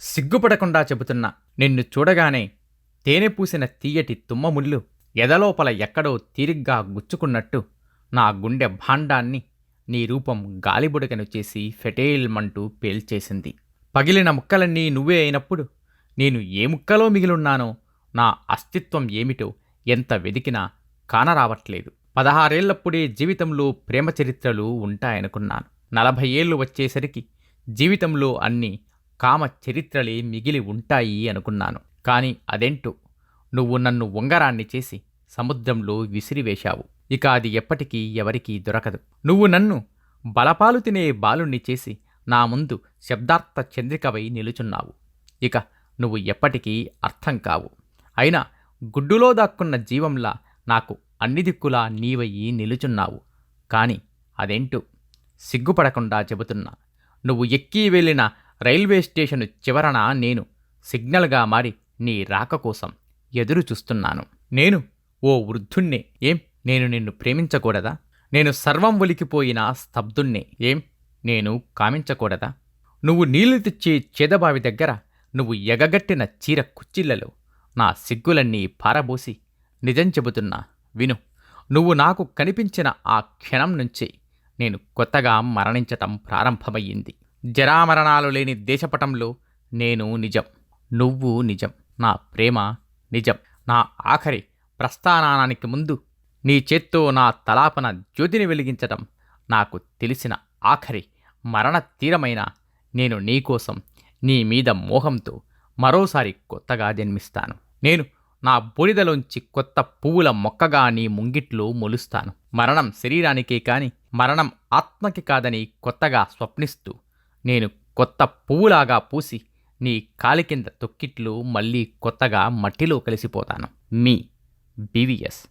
సిగ్గుపడకుండా చెబుతున్నా నిన్ను చూడగానే తేనె పూసిన తీయటి తుమ్మముళ్ళు ఎదలోపల ఎక్కడో తీరిగ్గా గుచ్చుకున్నట్టు నా గుండె భాండాన్ని నీ రూపం గాలిబుడగను చేసి ఫెటేల్మంటూ పేల్చేసింది. పగిలిన ముక్కలన్నీ నువ్వే అయినప్పుడు నేను ఏ ముక్కలో మిగిలున్నానో నా అస్తిత్వం ఏమిటో ఎంత వెదికినా కానరావట్లేదు. పదహారేళ్ళప్పుడే జీవితంలో ప్రేమ చరిత్రలు ఉంటాయనుకున్నాను. నలభై ఏళ్ళు వచ్చేసరికి జీవితంలో అన్ని కామ చరిత్రలే మిగిలి ఉంటాయి అనుకున్నాను. కానీ అదేంటో? నువ్వు నన్ను ఉంగరాన్ని చేసి సముద్రంలో విసిరివేశావు. ఇక అది ఎప్పటికీ ఎవరికీ దొరకదు. నువ్వు నన్ను బలపాలు తినే బాలుణ్ణి చేసి నా ముందు శబ్దార్థ చంద్రికవై నిలుచున్నావు. ఇక నువ్వు ఎప్పటికీ అర్థం కావు. అయినా గుడ్డులో దాక్కున్న జీవంలా నాకు అన్ని దిక్కులా నీవయ్యి నిలుచున్నావు. కాని అదేంటో? సిగ్గుపడకుండా చెబుతున్నా. నువ్వు ఎక్కి వెళ్ళిన రైల్వే స్టేషను చివరన నేను సిగ్నల్గా మారి నీ రాక కోసం ఎదురు చూస్తున్నాను. నేను ఓ వృద్ధుణ్ణే ఏం? నేను నిన్ను ప్రేమించకూడదా? నేను సర్వం ఒలికిపోయిన స్తబ్దుణ్ణే ఏం? నేను కామించకూడదా? నువ్వు నీళ్ళు తెచ్చే చేదబావి దగ్గర నువ్వు ఎగగట్టిన చీర కుచ్చిళ్ళలో నా సిగ్గులన్నీ పారబోసి నిజం చెబుతున్నా విను. నువ్వు నాకు కనిపించిన ఆ క్షణం నుంచి నేను కొత్తగా మరణించటం ప్రారంభమయ్యింది. జరామరణాలు లేని దేశపటంలో నేను నిజం. నువ్వు నిజం. నా ప్రేమ నిజం. నా ఆఖరి ప్రస్థానానికి ముందు నీ చేత్తో నా తలాపన జ్యోతిని వెలిగించటం నాకు తెలిసిన ఆఖరి మరణ తీరమైన నేను నీకోసం నీ మీద మోహంతో మరోసారి కొత్తగా జన్మిస్తాను. నేను నా బూడిదలోంచి కొత్త పువ్వుల మొక్కగా నీ ముంగిట్లో మొలుస్తాను. మరణం శరీరానికే కాని మరణం ఆత్మకి కాదని కొత్తగా స్వప్నిస్తూ నేను కొత్త పువ్వులాగా పూసి నీ కాలి కింద తొక్కిట్లు మళ్ళీ కొత్తగా మట్టిలో కలిసిపోతాను. మీ బీవీఎస్